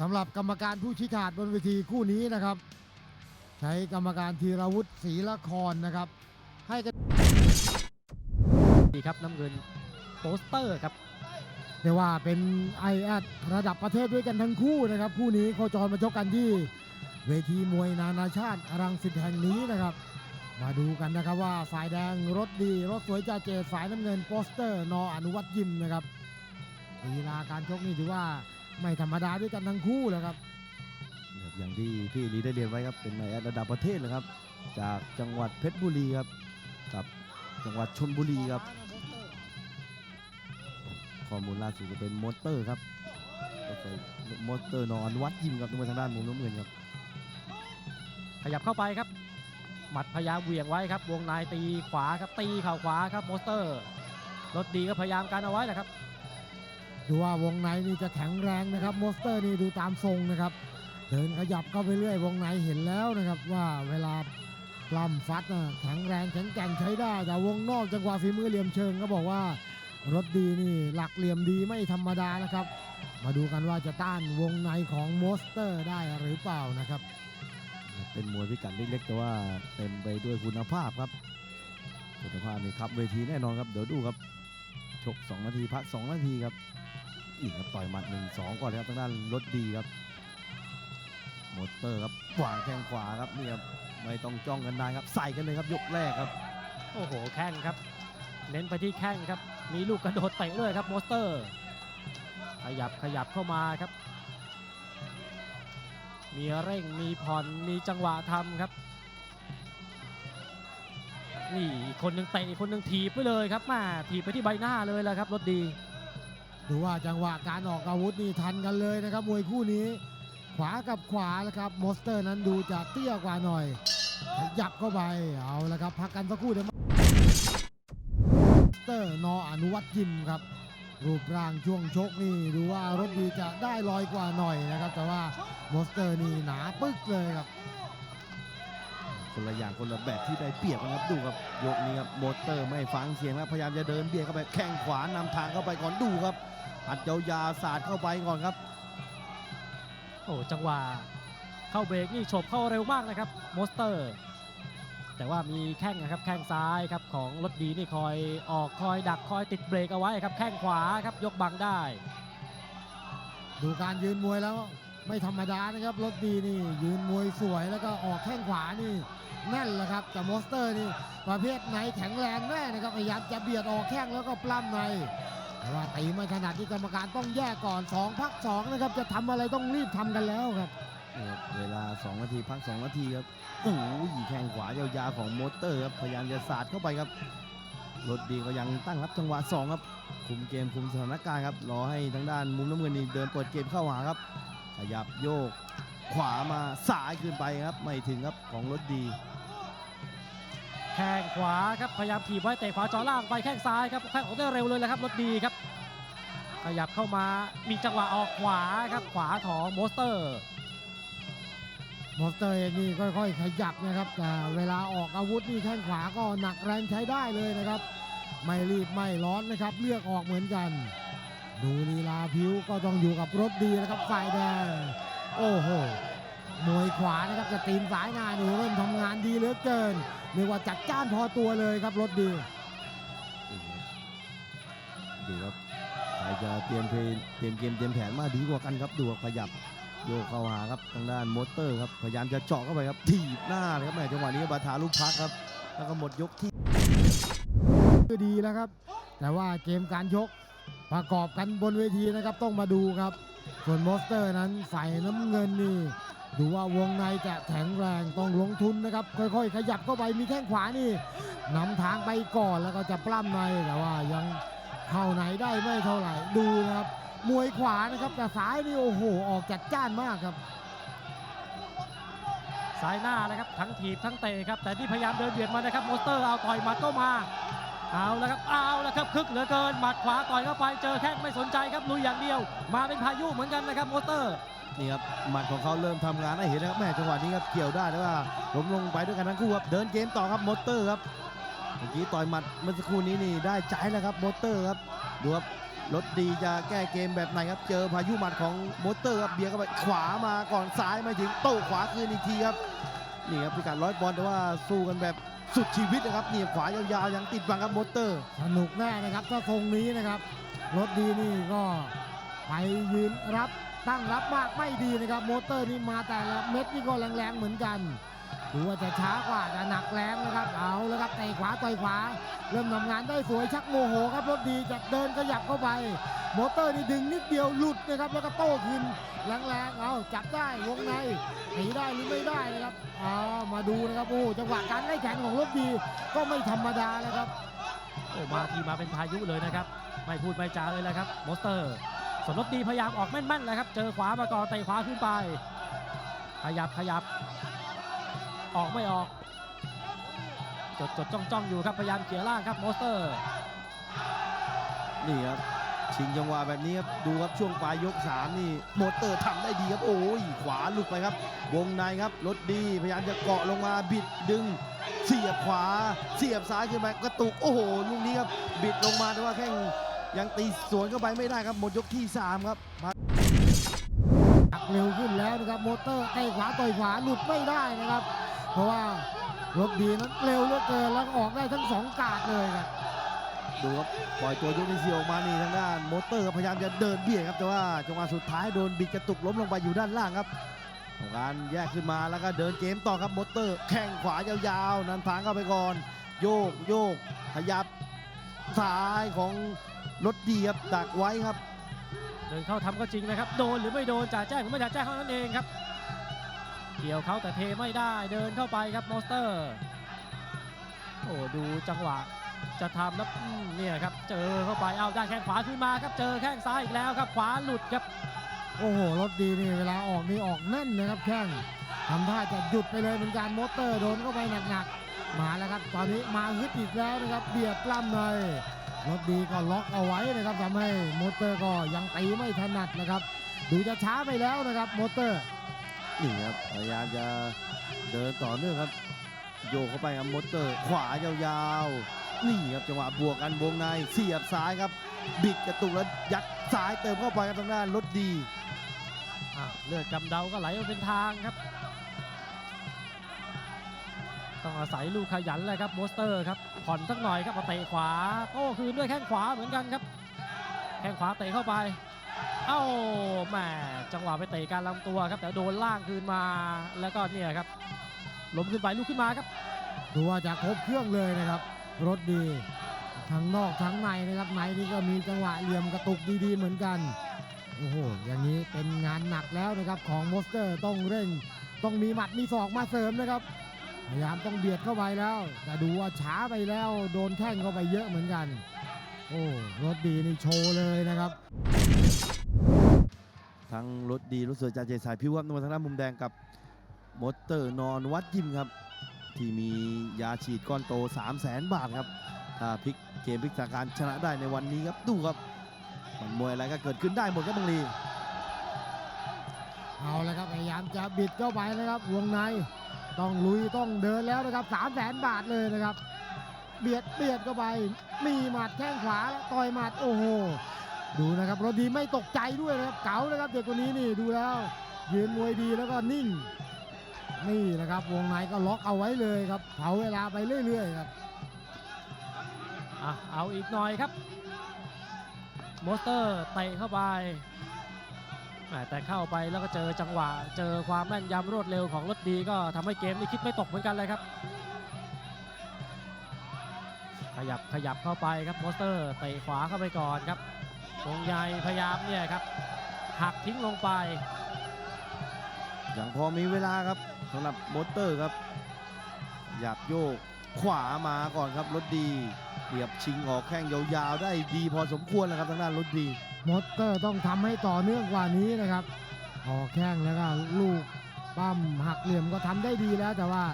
สำหรับกรรมการผู้ชี้ขาดบนเวทีคู่นี้นะครับ ใช้กรรมการธีรวุฒิศรีละครนะครับ ให้กันดีครับน้ำเงินโปสเตอร์ครับเรียกว่าเป็นไอแอดระดับประเทศด้วยกันทั้งคู่นะครับ คู่นี้โคจรมาชกกันที่ เวทีมวยนานาชาติรังสิตแห่งนี้นะครับ มาดูกันนะครับว่าฝ่ายแดงรถดีรถสวยจ่าเจดฝ่ายน้ำเงินโปสเตอร์ นออนุวัตยิมนะครับลีลาการชกนี่ถือว่า ไม่ธรรมดาด้วยกันทั้งคู่เลยครับนะครับ อย่างที่พี่ลีได้เรียนไว้ครับเป็นในายแอดระดับประเทศนะครับ จากจังหวัดเพชรบุรีครับกับจังหวัดชนบุรีครับ ข้อมูลล่าสุดก็เป็นมอเตอร์ครับก็ใส่มอเตอร์นอนวัดยิมครับทางด้านมุมน้ำเงินครับขยับเข้าไปครับ หมัดพยายามเหวี่ยงไว้ครับ วงในตีขวาครับตีเข่าขวาครับโมสเตอร์รถดีก็พยายามการเอาไว้แหละครับ ดูว่าวงในนี่จะแข็งแรงนะครับโมสเตอร์นี่ดูตามทรงนะครับ เดินขยับเข้าไปเรื่อยวงในเห็นแล้วนะครับ ว่าเวลาปล้ำฟัดน่ะแข็งแรงแข็งแกร่งใช้ได้ แต่วงนอกจังหวะฝีมือเหลี่ยมเชิงก็บอกว่ารถดีนี่หลักเหลี่ยมดีไม่ธรรมดานะครับ มาดูกันว่าจะต้านวงในของโมสเตอร์ได้หรือเปล่านะครับ เป็นมวยพิกัดเล็กๆแต่ว่าเต็มไปด้วยคุณภาพครับคุณภาพนี่ครับเวทีแน่นอนครับเดี๋ยวดูครับ ชก 2 นาทีพัก 2 นาทีครับอีกครับต่อยหมัด 1 2 ก่อนครับทางด้านรถดีครับมอเตอร์ครับขวางแข้งขวาครับนี่ครับไม่ต้องจ้องกันนานครับ ใส่กันเลยครับยกแรกครับ โอ้โหแข้งครับ เน้นไปที่แข้งครับ มีลูกกระโดดเตะด้วยครับมสเตอร์ ขยับขยับเข้ามาครับ มีเร่งมีผ่อนมีจังหวะทำครับ นี่คนหนึ่งเตะคนหนึ่งถีบไปเลยครับมาถีบไปที่ใบหน้าเลยแหละครับรถดี ดูว่าจังหวะการออกอาวุธนี่ทันกันเลยนะครับมวยคู่นี้ ขวากับขวาแล้วครับโมสเตอร์นั้นดูจะเตี้ยกว่าหน่อยขยับเข้าไปเอาละครับพักกันสักครู่เดี๋ยวมาโมสเตอร์นออนุวัตยิมครับ รูปร่างช่วงชกนี่ดูว่ารถดีจะได้ลอยกว่าหน่อยนะครับ แต่ว่าโมสเตอร์นี่หนาปึ๊กเลยครับ คนละอย่างคนละแบบที่ได้เปรียบนะครับดูครับยกนี้ครับมอเตอร์ไม่ฟังเสียงแล้วพยายามจะเดินเบียดเข้าไปแข้งขวานำทางเข้าไปก่อนดูครับอัดยาวๆสาดเข้าไปก่อนครับโอ้จังหวะเข้าเบรกนี่ฉบเข้าเร็วมากนะครับโมสเตอร์ แต่ว่ามีแข้งนะครับแข้งซ้ายครับของรถดีนี่คอยออกคอยดักคอยติดเบรกเอาไว้ครับแข้งขวาครับยกบังได้ ดูการยืนมวยแล้ว ไม่ธรรมดานะครับรถดีนี่ยืนมวยสวยแล้วก็ออกแข้งขวานี่แน่นแหละครับแต่โมสเตอร์นี่ประเภทไหนแข็งแรงแน่นะครับพยายามจะเบียดออกแข้งแล้วก็ปล้ำในแต่ว่าตีไม่ถนัดที่กรรมการต้องแยกก่อน 2 พัก2นะครับจะทำอะไรต้องรีบทำกันแล้วครับนี่ครับเวลา 2 นาทีพัก 2 นาทีครับโอ้โหแข้งขวายาวๆของมอเตอร์ครับพยายามจะสาดเข้าไปครับรถดีก็ยังตั้งรับจังหวะ2ครับคุมเกมคุมสถานการณ์ครับรอให้ทางด้านมุมน้ำเงินนี่เดินเปิดเกมเข้าหาครับ ขยับโยก ขวามาสายขึ้นไปครับ ไม่ถึงครับของรถดี แข้งขวาครับพยายามถีบไว้เตะขวาจ่อล่างไปแข้งซ้ายครับแข้งออกได้เร็วเลยแหละครับรถดีครับ ขยับเข้ามามีจังหวะออกขวาครับขวาของโมสเตอร์ มอสเตอร์เองนี่ค่อย ๆ ขยับนะครับแต่เวลาออกอาวุธนี่แข้งขวาก็หนักแรงใช้ได้เลยนะครับ ไม่รีบไม่ร้อนนะครับเลือกออกเหมือนกัน ดูลีลาผิวก็ต้องอยู่กับรถดีนะครับฝ่ายแดง โอ้โห มวยขวานะครับจะตีนสายหน้านี่เริ่มทำงานดีเหลือเกินเรียกว่าจัดจ้านพอตัวเลยครับรถดี ดูครับใครจะเตรียมเพลงเตรียมเกมเตรียมแผนมาดีกว่ากันครับดูขยับโยกเข้าหาครับทางด้านมอเตอร์ครับพยายามจะเจาะเข้าไปครับถีบหน้าเลยครับแม่จังหวะนี้บาทาลูกพักครับ แล้วก็หมดยกที่ดีแล้วครับ แต่ว่าเกมการชก ประกอบกันบนเวทีนะครับต้องมาดูครับ ส่วนมอสเตอร์นั้นฝ่ายน้ำเงินนี่ดูว่าวงในจะแข็งแรงต้องลงทุนนะครับ ค่อยๆ ขยับเข้าไปมีแข้งขวานี่นำทางไปก่อนแล้วก็จะปล้ำในแต่ว่ายังเข้าไหนได้ไม่เท่าไหร่ดูนะครับมวยขวานะครับแต่ซ้ายนี่โอ้โหออกจัดจ้านมากครับซ้ายหน้านะครับทั้งถีบทั้งเตะครับแต่ที่พยายามเดินเบียดมานะครับโมสเตอร์เอาต่อยหมัดเข้ามา เอาแล้วครับเอาแล้วครับคึกเหลือเกินหมัดขวาต่อยเข้าไปเจอแข้งไม่สนใจครับลุยอย่างเดียว มาเป็นพายุเหมือนกันนะครับโมเตอร์นี่ครับหมัดของเขาเริ่มทำงานให้เห็นนะครับแม่จังหวะนี้ครับเกี่ยวได้แต่ว่าล้มลงไปด้วยกันทั้งคู่ครับเดินเกมต่อครับมอเตอร์ครับเมื่อกี้ต่อยหมัดเมื่อสักครู่นี้นี่ได้ใจแล้วครับมอเตอร์ครับดูครับรถดีจะแก้เกมแบบไหนครับเจอพายุหมัดของมอเตอร์ครับเบียร์เข้าไปขวามาก่อนซ้ายไม่ถึงโต้ขวาคืนอีกทีครับนี่ครับพิกัดร้อยปอนด์แต่ว่าสู้กันแบบ สุดชีวิตนะครับเนี่ขวายาวๆยังติดบังครับมอเตอร์ สนุกแน่นะครับถ้าทรงนี้นะครับ รถดีนี่ก็ไปยืนรับตั้งรับมากไม่ดีนะครับโมเตอร์นี่มาแต่ละเม็ดนี่ก็แรงๆเหมือนกัน ดูว่าจะช้ากว่าจะหนักแรงนะครับเอาแล้วครับเตะขวาต่อยขวา เริ่มทำงานได้สวยชักโมโหครับรถดีจะเดินขยับเข้าไปโมเตอร์นี่ดึงนิดเดียวหลุดนะครับแล้วก็โต้คืนแรงๆเอาจับได้วงในหนีได้หรือไม่ได้นะครับเอามาดูนะครับโอ้จังหวะการไล่แขนของรถดีก็ไม่ธรรมดาแล้วครับโอ้มาทีมาเป็นพายุเลยนะครับ ไม่พูดไม่จาเลยแหละครับมอเตอร์ส่วนรถดีพยายามออกแม่นๆเลยครับ เจอขวามาก่อนเตะขวาขึ้นไป ขยับขยับ ออกไม่ออก จดจดจ้องจ้องอยู่ครับพยายามเกี่ยร่างครับมอสเตอร์ นี่ครับชิงจังหวะแบบนี้ครับดูครับช่วงปลายยกสามนี่มอเตอร์ทำได้ดีครับโอ้ยขวาหลุดไปครับ วงในครับรถดีพยายามจะเกาะลงมาบิดดึง เสียบขวา เสียบซ้ายขึ้นไปกระตุกโอ้โหลูกนี้ครับบิดลงมาแต่ว่าแข้งยังตีสวนเข้าไปไม่ได้ครับหมดยกที่สามครับหักเร็วขึ้นแล้วนะครับโมเตอร์เตะขวาต่อยขวาหลุดไม่ได้นะครับ เพราะว่ารถดีนั้นเร็วเหลือเกินแล้วก็ออกได้ทั้งสองกาดเลยครับดูครับปล่อยตัวยกที่สี่ออกมานี่ทางด้านมอเตอร์ครับพยายามจะเดินเบียดครับแต่ว่าจังหวะสุดท้ายโดนบิดกระตุกล้มลงไปอยู่ด้านล่างครับทำการแยกขึ้นมาแล้วก็เดินเกมต่อครับมอเตอร์แข้งขวายาวๆ นันทางเข้าไปก่อน โยกโยกขยับซ้ายของรถดีครับดักไว้ครับ เดินเข้าทำก็จริงนะครับ โดนหรือไม่โดนจ่าแจ้งหรือไม่จ่าแจ้งเท่านั้นเองครับ เกี่ยวเขาแต่เทไม่ได้เดินเข้าไปครับมอสเตอร์ โอ้ดูจังหวะจะทำแล้วเนี่ยครับเจอเข้าไปเอาได้แข้งขวาขึ้นมาครับเจอแข้งซ้ายอีกแล้วครับขวาหลุดครับ โอ้โหรถดีนี่เวลาออกนี่ออกแน่นนะครับแข้งทำท่าจะหยุดไปเลยเหมือนกันโมเตอร์โดนเข้าไปหนักๆมาแล้วครับตอนนี้มาฮึดอีกแล้วนะครับเบียดปล้ำในรถดีก็ล็อกเอาไว้นะครับทำให้โมเตอร์ก็ยังตีไม่ถนัดนะครับดูจะช้าไปแล้วนะครับโมเตอร์ นี่ครับพยายามจะเดินต่อเนื่องครับ โยกเข้าไปครับมอเตอร์ ขวายาวๆ นี่ครับจังหวะบวกกันวงในเสียบซ้ายครับ บิดกระตุกแล้วยัดซ้ายเติมเข้าไปครับทางด้านรถดีอะเลือดกำเดาก็ไหลมาเป็นทางครับ ต้องอาศัยลูกขยันเลยครับโมสเตอร์ครับผ่อนสักหน่อยครับมาเตะขวาโต้คืนด้วยแข้งขวาเหมือนกันครับ แข้งขวาเตะเข้าไป เอ้าแหมจังหวะไปเตะการลำตัวครับ แต่โดนล่างคืนมาแล้วก็เนี่ยครับล้มขึ้นไปลุกขึ้นมาครับดูว่าจะครบเครื่องเลยนะครับ รถดีทั้งนอกทั้งในนะครับในนี่ก็มีจังหวะเหลี่ยมกระตุกดีๆเหมือนกันโอ้โหอย่างนี้เป็นงานหนักแล้วนะครับของโมสเตอร์ต้องเร่ง ต้องมีหมัดมีศอกมาเสริมนะครับพยายามต้องเบียดเข้าไปแล้ว แต่ดูว่าช้าไปแล้ว โดนแข้งเข้าไปเยอะเหมือนกัน โอ้รถดีนี่โชว์เลยนะครับ ทั้งรถดีรถสวยจากเจสายพิวครับนวลทางด้านมุมแดงกับมอเตอร์นอนวัดยิมครับ ที่มียาฉีดก้อนโต 3 0 0แสนบาทครับ ถ้าพลิกเกมพลิกสถานการณ์ชนะได้ในวันนี้ครับดูครับมันมวยอะไรก็เกิดขึ้นได้หมดครับบังลีเอาละครับพยายามจะบิดเข้าไปนะครับวงในต้องลุยต้องเดินแล้วนะครับสามแสนบาทเลยนะครับ เบียดเบียดเข้าไป มีหมัดแข้งขวาแล้วต่อยหมัดโอ้โห ดูนะครับรถดีไม่ตกใจด้วยนะครับเก๋านะครับเด็กคนนี้นี่ดูแล้วยืนมวยดีแล้วก็นิ่ง นี่นะครับวงในก็ล็อกเอาไว้เลยครับเผาเวลาไปเรื่อยๆครับอะเอาอีกหน่อยครับโมสเตอร์เตะเข้าไปแหม่แต่เข้าไปแล้วก็เจอจังหวะ เจอความแม่นยำรวดเร็วของรถดีก็ทำให้เกมนี้คิดไม่ตกเหมือนกันเลยครับ ขยับขยับเข้าไปครับโมสเตอร์เตะขวาเข้าไปก่อนครับวงใหญ่พยายามเนี่ยครับหักทิ้งลงไป อย่างพอมีเวลาครับสำหรับมอเตอร์ครับหยับโยกขวามาก่อนครับรถดีเรียบชิงออกแข้งยาวๆ ได้ดีพอสมควรแล้วครับทางด้านรถดีมอเตอร์ต้องทำให้ต่อเนื่องกว่านี้นะครับออกแข้งแล้วก็ลูกปั้มหักเหลี่ยมก็ทำได้ดีแล้วแต่ว่า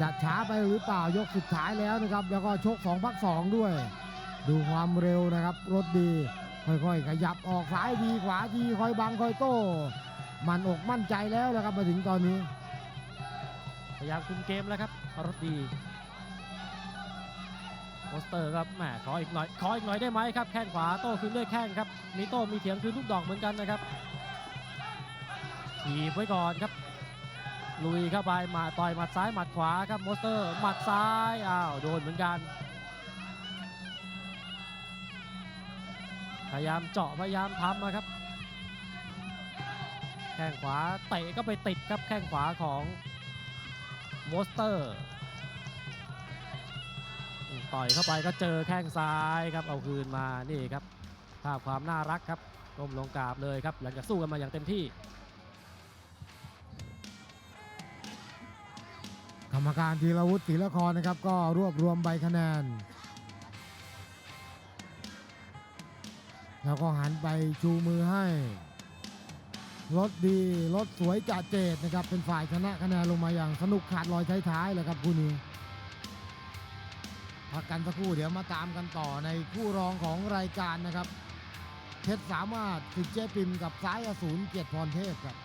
จะช้าไปหรือเปล่ายกสุดท้ายแล้วนะครับ แล้วก็ชก2พัก2ด้วย ดูความเร็วนะครับ รถดี ค่อยๆ ขยับออกซ้ายดีขวาดีคอยบังคอยโต้มันอกมั่นใจแล้วนะครับมาถึงตอนนี้พยายามคุมเกมแล้วครับรถดีโมสเตอร์ครับแหมขออีกหน่อยขออีกหน่อยได้ไหมครับแข้งขวาโต้คืนด้วยแข้งครับมีโต้มีเถียงคืนลูกดอกเหมือนกันนะครับถีบไว้ก่อนครับ ลุยเข้าไปมาต่อยหมัดซ้ายหมัดขวาครับมอสเตอร์หมัดซ้ายอ้าวโดนเหมือนกัน พยายามเจาะพยายามทำนะครับ แข้งขวาเตะก็ไปติดครับแข้งขวาของมอสเตอร์ ต่อยเข้าไปก็เจอแข้งซ้ายครับเอาคืนมานี่ครับภาพความน่ารักครับก้มลงกราบเลยครับหลังจากสู้กันมาอย่างเต็มที่ รมการธีรวุฒิศรีละครนะครับ ก็รวบรวมใบคะแนน แล้วก็หันไปชูมือให้ รถดี รถสวยจ่าเจดนะครับ เป็นฝ่ายชนะคะแนนลงมาอย่างสนุกขาดลอยท้ายๆเลยครับคู่นี้พักกันสักครู่เดี๋ยวมาตามกันต่อในคู่รองของรายการนะครับเพชรสามารถสิทธิ์เจปิมกับซ้ายอสูรเกียรติพรเทพครับ